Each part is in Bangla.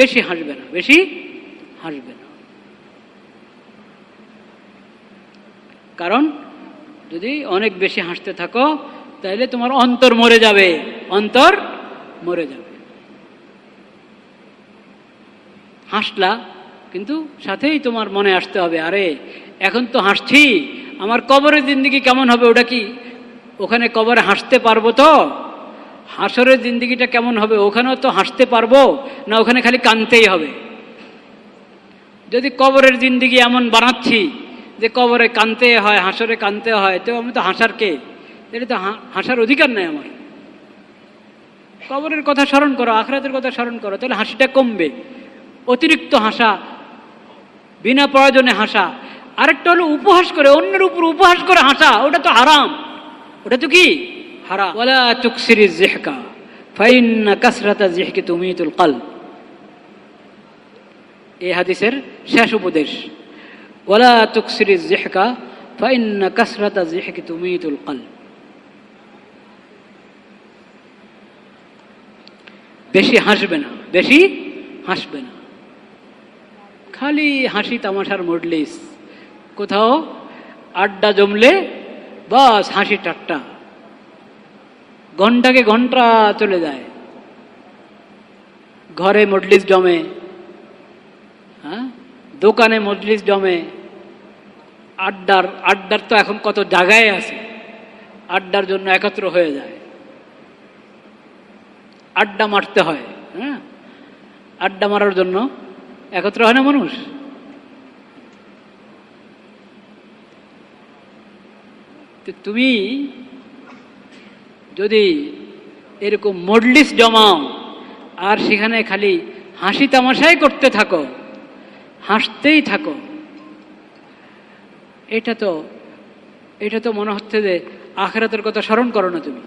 বেশি হাসবে না, বেশি হাসবে না। কারণ যদি অনেক বেশি হাসতে থাকো তাহলে তোমার অন্তর মরে যাবে, অন্তর মরে যাবে। হাসলা, কিন্তু সাথেই তোমার মনে আসতে হবে, আরে এখন তো হাসছি, আমার কবরের জিন্দিগি কেমন হবে ওটা কি? ওখানে কবরে হাসতে পারব তো? হাসরের জিন্দিগিটা কেমন হবে? ওখানেও তো হাসতে পারব, না ওখানে খালি কানতেই হবে? যদি কবরের জিন্দিগি এমন বানাচ্ছি যে কবরে কানতে হয়, হাসরে কানতে হয়, তো আমি তো হাসার কে? এটা তো হাসার অধিকার নাই আমার। কবরের কথা স্মরণ করো, আখরাতের কথা স্মরণ করো, তাহলে হাসিটা কমবে। অতিরিক্ত হাসা, বিনা প্রয়োজনে হাসা। আরেকটা হলো উপহাস করে, অন্যের উপর উপহাস করে হাসা, ওটা তো আরাম ওটা তো কি? হারাম। ওলা তুকসিরি জেহকা ফাইন্না কাসরাতা জেহকে তুমিতুল কাল এই হাদিসের শেষ উপদেশ। ওলা তুকসিরি জেহকা ফাইন্না কাসরাতা জেহকে তুমিতুল কাল বেশি হাসবে না, বেশি হাসবে না। খালি হাসি তামাশার মডলিস কোথাও আড্ডা জমলে বাস হাসি ঠাট্টা। ঘন্টাকে ঘণ্টা চলে যায়। ঘরে মজলিস জমে হ্যাঁ? দোকানে মজলিস জমে। আড্ডার আড্ডার তো এখন কত জায়গায় আছে। আড্ডার জন্য একত্র হয়ে যায়। আড্ডা মারতে হয় হ্যাঁ? আড্ডা মারার জন্য একত্র হয় না মানুষ? তুমি যদি এরকম মডলিস জমাও, আর সেখানে খালি হাসি তামাশাই করতে থাকো, হাসতেই থাকো, এটা তো এটা তো মনে হচ্ছে যে আখেরাতের কথা স্মরণ করো না তুমি।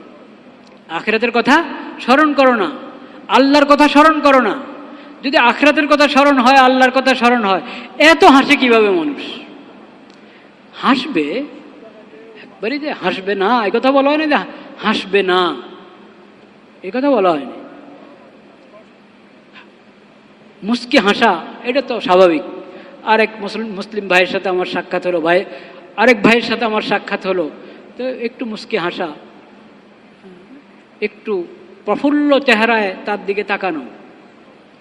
আখেরাতের কথা স্মরণ করো না, আল্লাহর কথা স্মরণ করো না। যদি আখরাতের কথা স্মরণ হয়, আল্লাহর কথা স্মরণ হয়, এত হাসে কীভাবে মানুষ? হাসবে? একবারই যে হাসবে না কথা বলা হয়নি যে হাসবে না। কথা বলা হয়নি। মুস্কি হাসা, এটা তো স্বাভাবিক। আরেক মুসলিম মুসলিম ভাইয়ের সাথে আমার সাক্ষাৎ হলো, ভাই, আরেক ভাইয়ের সাথে আমার সাক্ষাৎ হলো। তো একটু মুস্কি হাসা, একটু প্রফুল্ল চেহারায় তার দিকে তাকানো,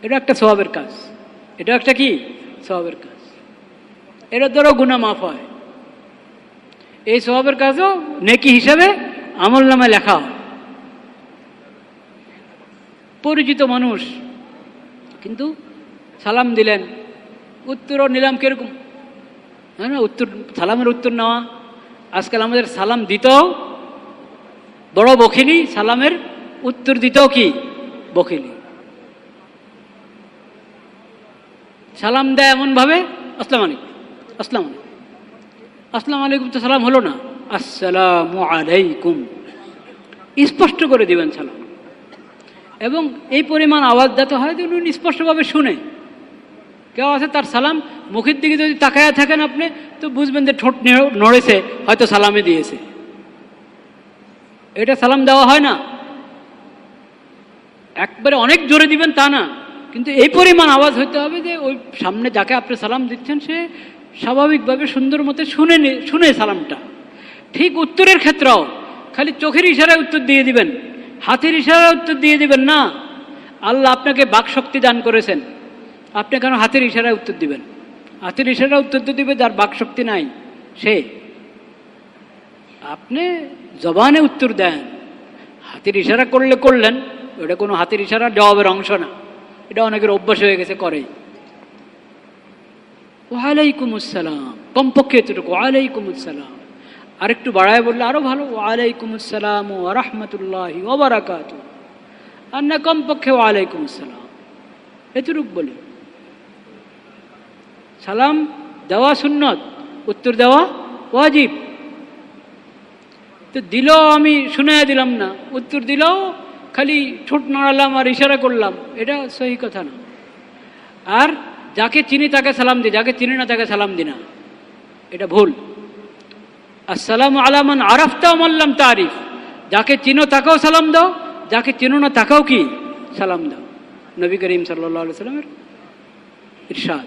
এটা একটা স্বভাবের কাজ। এটা একটা কি? স্বভাবের কাজ। এটা ধরো গুণা মাফ হয়। এই স্বভাবের কাজও নেকি হিসাবে আমল নামে লেখা পরিচিত মানুষ, কিন্তু সালাম দিলেন। উত্তরও নিলাম কীরকম? হ্যাঁ না, উত্তর, সালামের উত্তর নেওয়া। আজকাল আমাদের সালাম দিতেও বড় বখিলি সালামের উত্তর দিতেও কি বখিলি সালাম দেয় এমনভাবে, আসসালাম আলাইকুম আসসালাম আলাইকুম। আসসালাম আলাইকুম তো সালাম হলো না। আসসালামু আলাইকুম। স্পষ্ট করে দিবেন সালাম। এবং এই পরিমাণ আওয়াজ যাতে হয় উনি স্পষ্টভাবে শুনে। কেউ আছে তার সালাম, মুখের দিকে যদি তাকায়া থাকেন আপনি, তো বুঝবেন যে ঠোঁট নড়েছে, হয়তো সালামে দিয়েছে। এটা সালাম দেওয়া হয় না। একবারে অনেক জোরে দিবেন তা না। কিন্তু এই পরিমাণ আওয়াজ হইতে হবে যে ওই সামনে যাকে আপনি সালাম দিচ্ছেন, সে স্বাভাবিকভাবে সুন্দর মতো শুনে শুনে সালামটা। ঠিক উত্তরের ক্ষেত্রেও, খালি চোখের ইশারায় উত্তর দিয়ে দিবেন, হাতের ইশারায় উত্তর দিয়ে দিবেন না। আল্লাহ আপনাকে বাকশক্তি দান করেছেন। আপনি কেন হাতের ইশারায় উত্তর দিবেন? হাতের ইশারায় উত্তর তো দিবে, যার বাকশক্তি নাই, সে। আপনি জবানে উত্তর দেন। হাতের ইশারা করলে করলেন ওটা কোনো হাতের ইশারা জবাবের অংশ না। এটা অনেকের অভ্যাস হয়ে গেছে করে ওয়ালাইকুম আসসালাম। কমপক্ষে এতটুকু। ওয়ালাইকুম আসসালাম। আরেকটু বাড়ায় বললে আরও ভালো। ওয়ালাইকুম আসসালাম ও রহমতুল্লাহ ওবরাকাত আর না কমপক্ষে ওয়ালাইকুম আসসালাম। এতটুকু বলি। সালাম দেওয়া সুন্নত। উত্তর দেওয়া ওয়াজিব। তো দিলেও আমি শুনে দিলাম না। উত্তর দিলেও খালি ঠোঁট নাড়ালাম আর ইশারা করলাম। এটা সহি কথা না। আর যাকে চিনি তাকে সালাম দি, যাকে চিনি না তাকে সালাম দি না। এটা ভুল। আসসালাম আলামান আরাফতা মাল্লাম তারিফ যাকে চিনো তাকেও সালাম দাও, যাকে চিনো না তাকেও কি? সালাম দাও। নবী করিম সাল্লাহ সাল্লামের ইরশাদ।